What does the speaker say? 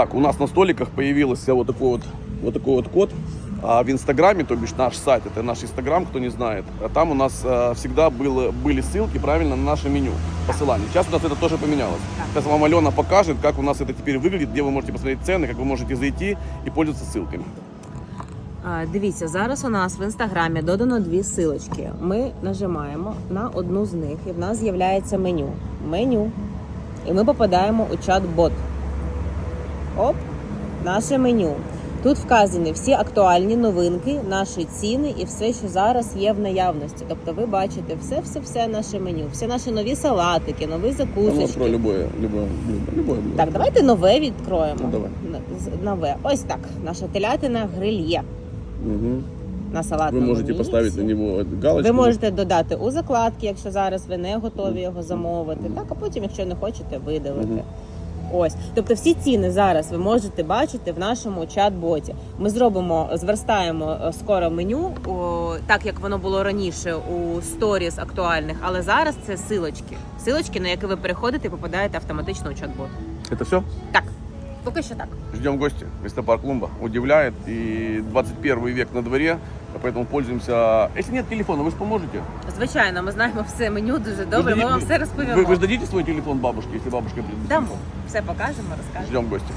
Так, у нас на столиках появился вот такой вот, вот такой вот код. А в Инстаграме, то бишь наш сайт, это наш Инстаграм, кто не знает, а там у нас э, всегда было, были ссылки правильно на наше меню, посылание. Сейчас у нас это тоже поменялось. Сейчас вам Алена покажет, как у нас это теперь выглядит, где вы можете посмотреть цены, как вы можете зайти и пользоваться ссылками. А, Дивіться, зараз у нас в інстаграмі додано дві силочки. Ми нажимаємо на одну з них, і в нас з'являється меню. Меню. І ми попадаємо у чат-бот. Оп, наше меню. Тут вказані всі актуальні новинки, наші ціни і все, що зараз є в наявності. Тобто ви бачите все-все-все наше меню, всі наші нові салатики, нові закусочки. любое, любое, любое, любое блюдо. Так, давайте нове відкроємо. Ну, давай. Нове. Ось так. Наша телятина гриль є Мгм. на салатному можете місці. поставить на него галочку. Ви можете додати у закладки, якщо зараз ви не готові його замовити. Так, а потім, якщо не хочете, видалити. Мгм. Ось, тобто всі ціни зараз ви можете бачити в нашому чат-боті. Ми зробимо, зверстаємо е, скоро меню, о, так як воно було раніше у сторіс актуальних, але зараз це силочки. Силочки, на які ви переходите і попадаєте автоматично у чат-бот. Это все? Так, поки що так. Ждем гостя. Листопарк Клумба удивляет. И 21 век на дворе, поэтому пользуемся... Если нет телефона, вы же поможете? Звичайно, ми знаємо все меню дуже Вы добре. Ми дадите- вам все Вы, розповімо. вы же дадите свой телефон бабушке, если бабушка придет? Дамо, все покажемо, розкажемо. Ждем гостя.